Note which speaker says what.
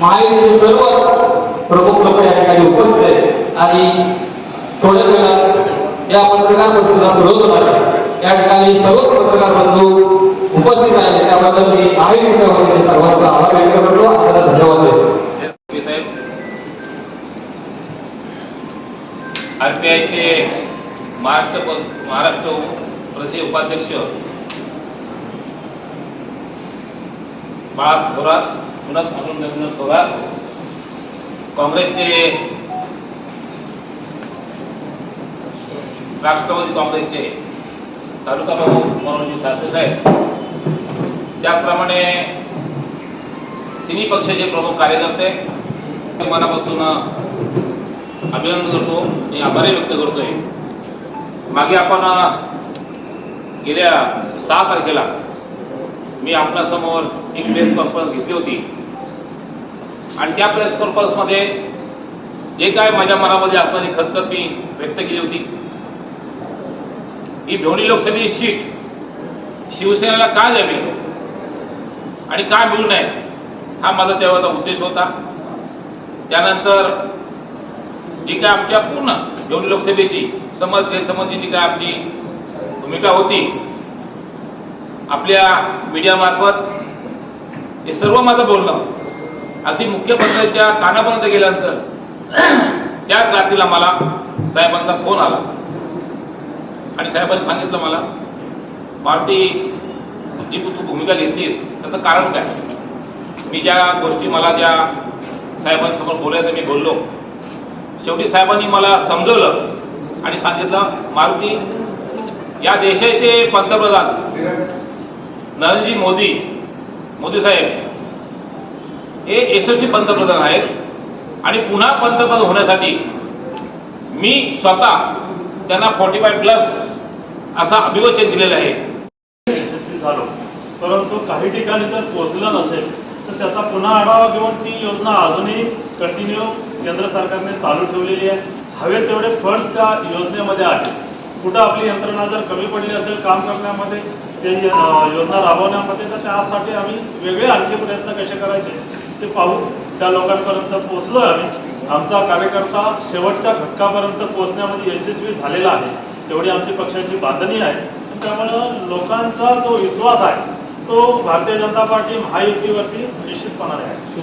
Speaker 1: महायुतीचे सर्व प्रमुख लोक या ठिकाणी उपस्थित आहेत. आणि थोड्या वेळात या पत्रकार परिषदेला सुरुवात होणार आहे. या ठिकाणी सर्वच पत्रकार बंधू उपस्थित आहेत. त्याबद्दल मी महायुतीच्या सर्वांचा आभार व्यक्त करतो. आपल्याला धन्यवाद देतो.
Speaker 2: साहेब आरपीआयचे महाराष्ट्र महाराष्ट्र प्रदेश उपाध्यक्ष बाळा थोरात पुन्हा अरुण रवींद्र थोरात काँग्रेसचे राष्ट्रवादी काँग्रेसचे तालुका प्रमुख मनोजी साहेब. त्याचप्रमाणे तिन्ही पक्षाचे प्रमुख कार्यकर्ते. मनापासून अभिनंदन करतो आणि आभारही व्यक्त करतोय. मागे आपण गेल्या सहा तारखेला मी आपल्यासमोर एक प्रेस कॉन्फरन्स घेतली होती. आणि त्या प्रेस कॉन्फरन्समध्ये जे काय माझ्या मनामध्ये असणारी खतखत मी व्यक्त केली होती. ही भिवणी लोकसभेची सीट शिवसेनेला का द्यावी आणि का मिळू नये हा माझा तेव्हाचा उद्देश होता. त्यानंतर जी काय आमच्या पूर्ण भिवणी लोकसभेची समज गैरसमजची जी काय आमची भूमिका होती आपल्या मीडियामार्फत हे सर्व माझं बोलणं अगदी मुख्यमंत्र्यांच्या कानापर्यंत गेल्यानंतर त्याच रात्रीला मला साहेबांचा फोन आला. आणि साहेबांनी सांगितलं मला मारुती जी तू भूमिका घेतलीस त्याचं कारण काय? मी ज्या गोष्टी मला ज्या साहेबांसमोर बोलायचं मी बोललो शेवटी साहेबांनी मला समजवलं आणि सांगितलं मारुती या देशाचे पंतप्रधान नरेंद्रजी मोदी मोदी साहेब हे यशस्वी पंतप्रधान आहेत आणि पुन्हा पंतप्रधान होण्यासाठी मी स्वतः त्यांना फोर्टी फाय प्लस असा अभिवचन दिलेलं आहे.
Speaker 3: यशस्वी झालो. परंतु काही ठिकाणी जर पोहोचलं नसेल तर त्याचा पुन्हा आढावा घेऊन ती योजना अजूनही कंटिन्यू केंद्र सरकारने चालू ठेवलेली आहे. हवे तेवढे फंड्स त्या योजनेमध्ये आहेत. कुठं आपली यंत्रणा जर कमी पडली असेल काम करण्यामध्ये ते योजना राबवण्यामध्ये तर त्यासाठी आम्ही वेगळे आणखी प्रयत्न कसे करायचे ते पाहू. त्या लोकांपर्यंत पोहोचलो आम्ही. आमचा कार्यकर्ता शेवटच्या घटकापर्यंत पोहोचण्यामध्ये यशस्वी झालेला आहे. तेवढी आमची पक्षाची बांधणी आहे. त्यामुळं लोकांचा जो विश्वास आहे तो भारतीय जनता पार्टी महायुतीवरती निश्चितपणाने आहे.